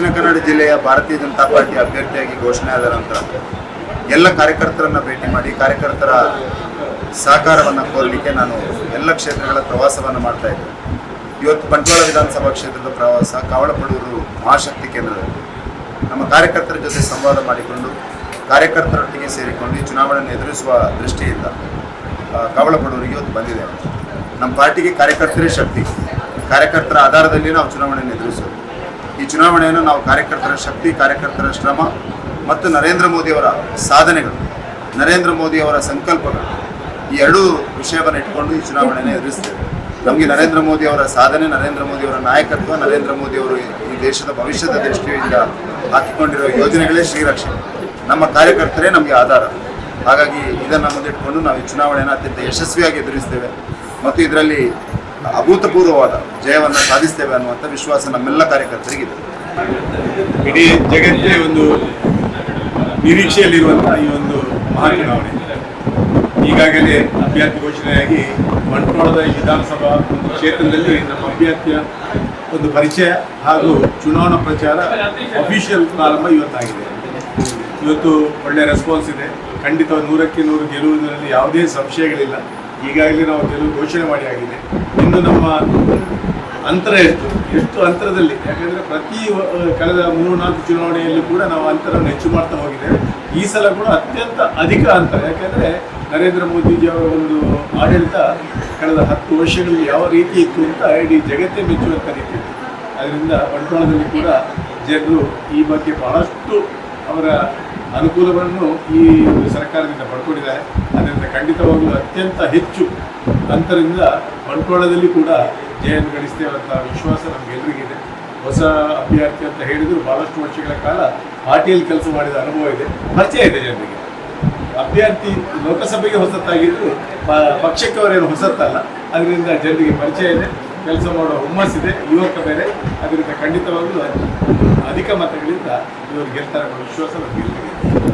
ದಕ್ಷಿಣ ಕನ್ನಡ ಜಿಲ್ಲೆಯ ಭಾರತೀಯ ಜನತಾ ಪಾರ್ಟಿ ಅಭ್ಯರ್ಥಿಯಾಗಿ ಘೋಷಣೆ ಆದ ನಂತರ ಎಲ್ಲ ಕಾರ್ಯಕರ್ತರನ್ನ ಭೇಟಿ ಮಾಡಿ ಕಾರ್ಯಕರ್ತರ ಸಹಕಾರವನ್ನು ಕೋರಲಿಕ್ಕೆ ನಾನು ಎಲ್ಲ ಕ್ಷೇತ್ರಗಳ ಪ್ರವಾಸವನ್ನು ಮಾಡ್ತಾ ಇದ್ದೆ. ಇವತ್ತು ಬಂಟ್ವಾಳ ವಿಧಾನಸಭಾ ಕ್ಷೇತ್ರದ ಪ್ರವಾಸ ಕಾವಳಪಡೂರು ಮಹಾಶಕ್ತಿ ಕೇಂದ್ರದಲ್ಲಿ. ನಮ್ಮ ಕಾರ್ಯಕರ್ತರ ಜೊತೆ ಸಂವಾದ ಮಾಡಿಕೊಂಡು ಕಾರ್ಯಕರ್ತರೊಟ್ಟಿಗೆ ಸೇರಿಕೊಂಡು ಈ ಚುನಾವಣೆಯನ್ನು ಎದುರಿಸುವ ದೃಷ್ಟಿಯಿಂದ ಕಾವಳಪಡೂರಿಗೆ ಇವತ್ತು ಬಂದಿದೆ ನಮ್ಮ ಪಾರ್ಟಿಗೆ ಕಾರ್ಯಕರ್ತರೇ ಶಕ್ತಿ. ಕಾರ್ಯಕರ್ತರ ಆಧಾರದಲ್ಲಿ ನಾವು ಚುನಾವಣೆಯನ್ನು ಎದುರಿಸೋದು. ಈ ಚುನಾವಣೆಯನ್ನು ನಾವು ಕಾರ್ಯಕರ್ತರ ಶಕ್ತಿ, ಕಾರ್ಯಕರ್ತರ ಶ್ರಮ ಮತ್ತು ನರೇಂದ್ರ ಮೋದಿಯವರ ಸಾಧನೆಗಳು, ನರೇಂದ್ರ ಮೋದಿಯವರ ಸಂಕಲ್ಪಗಳು ಈ ಎರಡೂ ವಿಷಯವನ್ನು ಇಟ್ಕೊಂಡು ಈ ಚುನಾವಣೆಯನ್ನು ಎದುರಿಸ್ತೇವೆ. ನಮಗೆ ನರೇಂದ್ರ ಮೋದಿಯವರ ಸಾಧನೆ, ನರೇಂದ್ರ ಮೋದಿಯವರ ನಾಯಕತ್ವ, ನರೇಂದ್ರ ಮೋದಿಯವರು ಈ ದೇಶದ ಭವಿಷ್ಯದ ದೃಷ್ಟಿಯಿಂದ ಹಾಕಿಕೊಂಡಿರುವ ಯೋಜನೆಗಳೇ ಶ್ರೀರಕ್ಷೆ. ನಮ್ಮ ಕಾರ್ಯಕರ್ತರೇ ನಮಗೆ ಆಧಾರ. ಹಾಗಾಗಿ ಇದನ್ನು ಮುಂದಿಟ್ಕೊಂಡು ನಾವು ಈ ಚುನಾವಣೆಯನ್ನು ಅತ್ಯಂತ ಯಶಸ್ವಿಯಾಗಿ ಎದುರಿಸ್ತೇವೆ. ಮತ್ತು ಇದರಲ್ಲಿ ಅಭೂತಪೂರ್ವವಾದ ಜಯವನ್ನು ಸಾಧಿಸ್ತೇವೆ ಅನ್ನುವಂಥ ವಿಶ್ವಾಸ ನಮ್ಮೆಲ್ಲ ಕಾರ್ಯಕರ್ತರಿಗಿದೆ ಇಡೀ ಜಗತ್ತೇ ಒಂದು ನಿರೀಕ್ಷೆಯಲ್ಲಿರುವಂತಹ ಈ ಒಂದು ಮಹಾ ಚುನಾವಣೆ. ಈಗಾಗಲೇ ಅಭ್ಯರ್ಥಿ ಘೋಷಣೆಯಾಗಿ ಬಂಟ್ವಾಳದ ವಿಧಾನಸಭಾ ಕ್ಷೇತ್ರದಲ್ಲಿ ನಮ್ಮ ಅಭ್ಯರ್ಥಿಯ ಒಂದು ಪರಿಚಯ ಹಾಗೂ ಚುನಾವಣಾ ಪ್ರಚಾರ ಅಫಿಷಿಯಲ್ ಪ್ರಾರಂಭ ಇವತ್ತಾಗಿದೆ. ಇವತ್ತು ಒಳ್ಳೆಯ ರೆಸ್ಪಾನ್ಸ್ ಇದೆ. ಖಂಡಿತ ನೂರಕ್ಕೆ ನೂರು ಗೆಲ್ಲುವುದರಲ್ಲಿ ಯಾವುದೇ ಸಂಶಯಗಳಿಲ್ಲ. ಈಗಾಗಲೇ ನಾವು ಕೆಲವು ಘೋಷಣೆ ಮಾಡಿ ಆಗಿದೆ. ಇಂದು ನಮ್ಮ ಅಂತರ ಎಷ್ಟು? ಎಷ್ಟು ಅಂತರದಲ್ಲಿ? ಯಾಕಂದರೆ ಪ್ರತಿ ಕಳೆದ ಮೂರು ನಾಲ್ಕು ಚುನಾವಣೆಯಲ್ಲೂ ಕೂಡ ನಾವು ಅಂತರವನ್ನು ಹೆಚ್ಚು ಮಾಡ್ತಾ ಹೋಗಿದ್ದೇವೆ. ಈ ಸಲ ಕೂಡ ಅತ್ಯಂತ ಅಧಿಕ ಅಂತರ. ಯಾಕೆಂದರೆ ನರೇಂದ್ರ ಮೋದಿಜಿಯವರ ಒಂದು ಆಡಳಿತ ಕಳೆದ ಹತ್ತು ವರ್ಷಗಳಲ್ಲಿ ಯಾವ ರೀತಿ ಇತ್ತು ಅಂತ ಇಡೀ ಜಗತ್ತೇ ಮೆಚ್ಚುವಂಥ ರೀತಿ ಇತ್ತು. ಅದರಿಂದ ಬಂಟ್ವಾಳದಲ್ಲಿ ಕೂಡ ಜನರು ಈ ಬಗ್ಗೆ ಬಹಳಷ್ಟು ಅವರ ಅನುಕೂಲವನ್ನು ಈ ಸರ್ಕಾರದಿಂದ ಪಡ್ಕೊಂಡಿದ್ದಾರೆ. ಅದರಿಂದ ಖಂಡಿತವಾಗಲೂ ಅತ್ಯಂತ ಹೆಚ್ಚು ಅಂತರಿಂದ ಬಂಟ್ವಾಳದಲ್ಲಿ ಕೂಡ ಜಯವನ್ನು ಗಳಿಸ್ತೇವೆ ಅಂತ ವಿಶ್ವಾಸ ನಮಗೆಲ್ಲರಿಗಿದೆ ಹೊಸ ಅಭ್ಯರ್ಥಿ ಅಂತ ಹೇಳಿದ್ರು ಬಹಳಷ್ಟು ವರ್ಷಗಳ ಕಾಲ ಪಾರ್ಟಿಯಲ್ಲಿ ಕೆಲಸ ಮಾಡಿದ ಅನುಭವ ಇದೆ. ಪರಿಚಯ ಇದೆ ಜನರಿಗೆ. ಅಭ್ಯರ್ಥಿ ಲೋಕಸಭೆಗೆ ಹೊಸತಾಗಿದ್ರು ಪಕ್ಷಕ್ಕೆ ಅವರೇನು ಹೊಸತ್ತಲ್ಲ. ಅದರಿಂದ ಜನರಿಗೆ ಪರಿಚಯ ಇದೆ. ಕೆಲಸ ಮಾಡೋ ಹುಮ್ಮಸ್ಸಿದೆ ಯುವಕ ಬೇರೆ. ಅದರಿಂದ ಖಂಡಿತವಾಗಲೂ ಅಧಿಕ ಮತಗಳಿಂದ ಇವರು ಗೆಲ್ತಾರೆ ಅನ್ನೋ ವಿಶ್ವಾಸ ನಮಗೆಲ್ಲರಿಗಿದೆ